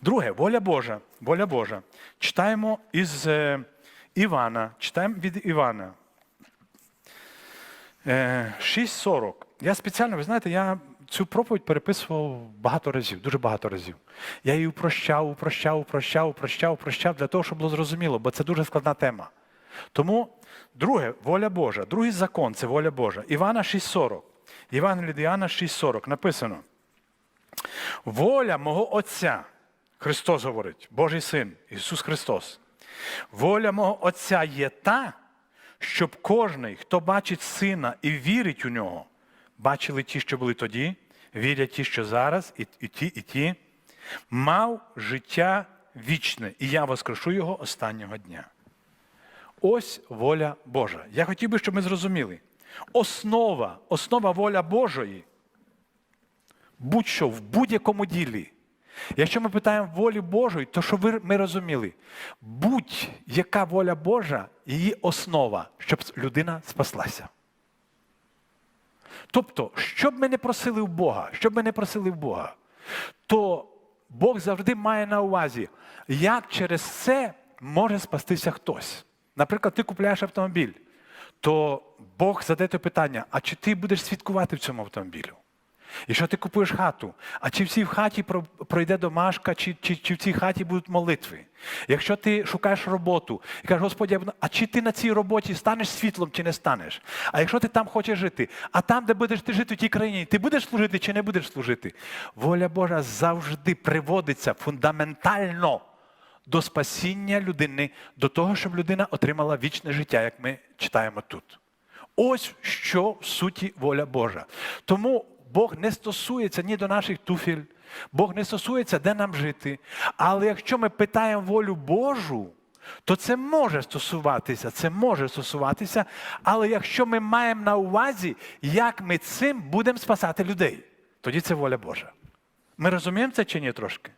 Друге, воля Божа. Воля Божа. Читаємо із е, Івана. Читаємо від Івана. Е, 6.40. Я спеціально, ви знаєте, я цю проповідь переписував багато разів, дуже багато разів. Я її упрощав, упрощав, упрощав, упрощав, упрощав для того, щоб було зрозуміло, бо це дуже складна тема. Тому, друге, воля Божа, другий закон це воля Божа. Івана 6.40. Євангелія від Іоанна 6.40 написано. Воля мого Отця, Христос говорить, Божий Син, Ісус Христос. Воля мого Отця є та, щоб кожний, хто бачить сина і вірить у нього, бачили ті, що були тоді, вірять ті, що зараз, і, і ті, і ті, мав життя вічне, і я воскрешу його останнього дня. Ось воля Божа. Я хотів би, щоб ми зрозуміли. Основа, основа воля Божої будь-що в будь-якому ділі. Якщо ми питаємо волі Божої, то що ви, ми розуміли, будь-яка воля Божа, її основа, щоб людина спаслася. Тобто, що б ми не просили в Бога, що б ми не просили в Бога, то Бог завжди має на увазі, як через це може спастися хтось. Наприклад, ти купляєш автомобіль, то Бог задає питання: а чи ти будеш свідкувати в цьому автомобілю? Якщо ти купуєш хату, а чи в хаті пройде домашка, чи, чи, чи в цій хаті будуть молитви? Якщо ти шукаєш роботу і кажеш, Господи, а чи ти на цій роботі станеш світлом, чи не станеш? А якщо ти там хочеш жити, а там, де будеш ти жити в тій країні, ти будеш служити чи не будеш служити? Воля Божа завжди приводиться фундаментально до спасіння людини, до того, щоб людина отримала вічне життя, як ми читаємо тут. Ось що в суті воля Божа. Тому Бог не стосується ні до наших туфель, Бог не стосується, де нам жити. Але якщо ми питаємо волю Божу, то це може стосуватися, це може стосуватися. Але якщо ми маємо на увазі, як ми цим будемо спасати людей, тоді це воля Божа. Ми розуміємо це чи ні трошки?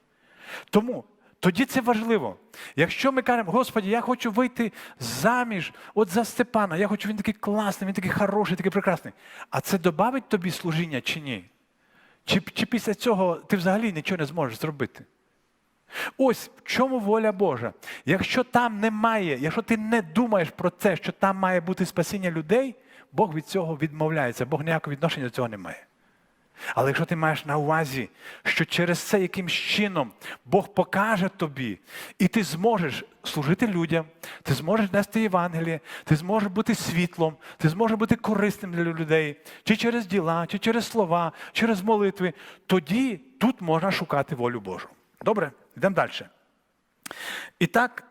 Тому тоді це важливо. Якщо ми кажемо, Господі, я хочу вийти заміж от за Степана, я хочу, він такий класний, він такий хороший, такий прекрасний. А це додавить тобі служіння чи ні? Чи, чи після цього ти взагалі нічого не зможеш зробити? Ось в чому воля Божа. Якщо там немає, якщо ти не думаєш про те, що там має бути спасіння людей, Бог від цього відмовляється, Бог ніякого відношення до цього не має. Але якщо ти маєш на увазі, що через це якимсь чином Бог покаже тобі, і ти зможеш служити людям, ти зможеш нести Євангеліє, ти зможеш бути світлом, ти зможеш бути корисним для людей, чи через діла, чи через слова, через молитви, тоді тут можна шукати волю Божу. Добре, йдемо далі. І так,